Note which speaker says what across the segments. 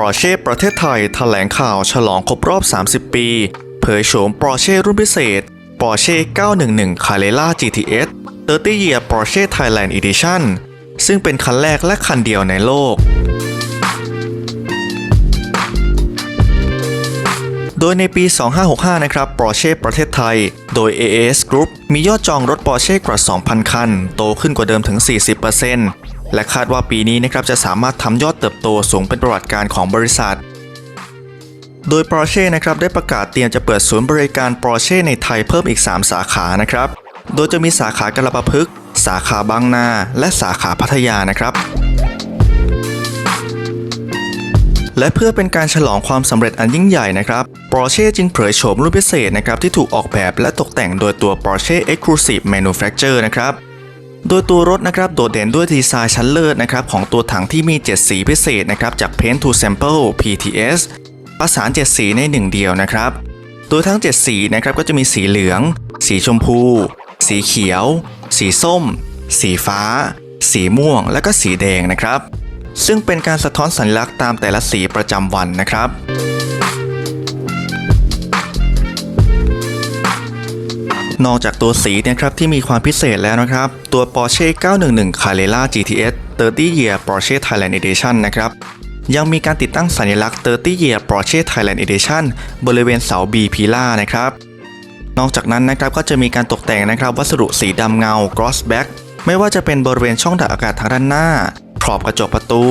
Speaker 1: ปอร์เช่ประเทศไทยแถลงข่าวฉลองครบรอบ 30 ปี เผยโฉมปอร์เช่รุ่นพิเศษปอร์เช่911 Carrera GTS 30 Year Porsche Thailand Edition ซึ่งเป็นคันแรกและคันเดียวในโลก โดยในปี 2565 นะครับ Porsche ประเทศไทย โดย AAS Group มียอดจองรถ Porsche กว่า 2,000 คัน โตขึ้นกว่าเดิมถึง 40% และคาดว่าปีนี้นะครับจะสามารถทำยอดเติบโตสูงเป็นประวัติการของบริษัท โดย Porsche นะครับได้ประกาศเตรียมจะเปิดศูนย์บริการ Porsche ในไทยเพิ่มอีก 3 สาขานะครับ โดยจะมีสาขากระปะพฤกสาขาบางนา และสาขาพัทยานะครับและเพื่อเป็นการฉลองความสำเร็จอันยิ่งใหญ่นะครับ Porsche จึงเผยโฉมรุ่นพิเศษนะครับที่ถูกออกแบบและตกแต่งโดยตัว Porsche Exclusive Manufacture นะครับ โดยตัวรถนะครับโดดเด่นด้วยดีไซน์ชั้นเลิศนะครับของตัวถังที่มี 7 สีพิเศษนะครับจาก Paint to Sample PTS ประสาน 7 สีในหนึ่งเดียวนะครับ โดยทั้ง 7 สีนะครับก็จะมีสีเหลือง สีชมพู สีเขียว สีส้ม สีฟ้า สีม่วง และก็สีแดงนะครับ ซึ่งเป็นการสะท้อนสัญลักษณ์ตามแต่ละสีประจำวันนะครับ นอกจากตัวสีนะครับที่มีความพิเศษแล้วนะครับ ตัว Porsche 911 Carrera GTS 30 Year Porsche Thailand Edition นะครับยังมีการติดตั้งสัญลักษณ์ 30 Year Porsche Thailand Edition บริเวณเสา B พีล่านะครับ นอกจากนั้นนะครับก็จะมีการตกแต่งนะครับวัสดุสีดำเงา Gloss Black ไม่ว่าจะเป็นบริเวณช่องดักอากาศทางด้านหน้าขอบกระจกประตู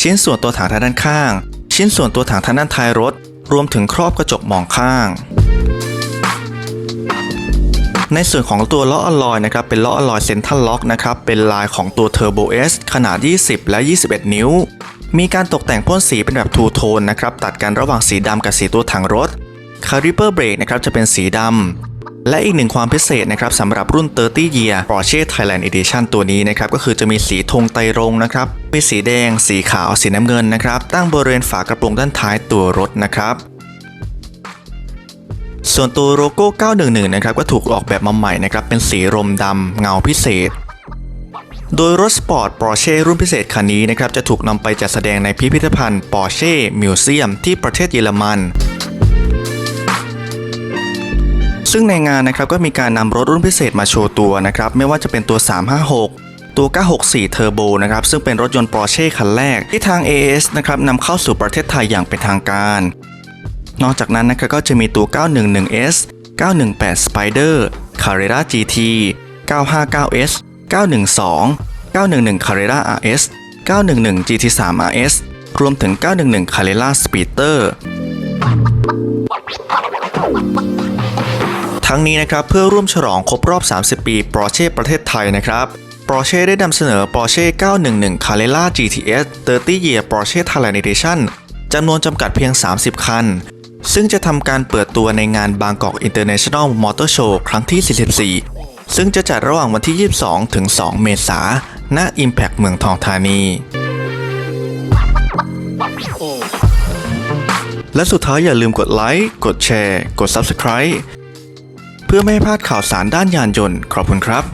Speaker 1: ชิ้นส่วนตัวถังทางด้านข้าง ชิ้นส่วนตัวถังทางด้านท้ายรถ รวมถึงครอบกระจกมองข้าง ในส่วนของตัวล้ออลลอยนะครับเป็นล้ออลลอยเซนทัลล็อกนะครับเป็นลายของตัว Turbo S ขนาด 20 และ 21 นิ้ว มีการตกแต่งพ่นสีเป็นแบบทูโทนนะครับตัดกันระหว่างสีดำกับสีตัวถังรถคาริเปอร์เบรกนะครับจะเป็นสีดำและอีกหนึ่งความพิเศษนะครับสำหรับรุ่น 30 Year Porsche Thailand Edition ตัวนี้นะครับก็คือจะมีสีธงไตรรงนะครับมีสีแดง สีขาว สีน้ำเงินนะครับ ตั้งบริเวณฝากระโปรงด้านท้ายตัวรถนะครับ ส่วนตัวโลโก้ 911 นะครับก็ถูกออกแบบมาใหม่นะครับเป็นสีรมดำเงาพิเศษ โดยรถสปอร์ต Porsche รุ่นพิเศษคันนี้นะครับจะถูกนำไปจัดแสดงในพิพิธภัณฑ์ Porsche Museum ที่ประเทศเยอรมันซึ่งในงานนะครับก็มีการนำรถรุ่นพิเศษมาโชว์ตัวนะครับไม่ว่าจะเป็นตัว 356 ตัว 964 Turbo นะครับซึ่งเป็นรถยนต์ Porsche คันแรกที่ทาง AS นะครับนำเข้าสู่ประเทศไทยอย่างเป็นทางการ นอกจากนั้นนะครับก็จะมีตัว 911S 918 Spider Carrera GT 959S 912 911 Carrera RS 911 GT3 RS รวมถึง 911 Carrera Speeder ทั้งนี้นะครับเพื่อร่วมฉลองครบรอบ 30 ปีปอร์เช่ประเทศไทยนะครับปอร์เช่ได้นำเสนอปอร์เช่911 Carrera GTS 30 Year Porsche Thailand Edition จำนวนจำกัดเพียง 30 คัน ซึ่งจะทำการเปิดตัวในงานบางกอก International Motor Show ครั้งที่ 44 ซึ่งจะจัดระหว่างวันที่ 22 ถึง 2 เมษายนณ Impact เมืองทองธานี และสุดท้ายอย่าลืมกดไลค์ กดแชร์ กด Subscribe เพื่อไม่ให้พลาดข่าวสารด้านยานยนต์ ขอบคุณครับ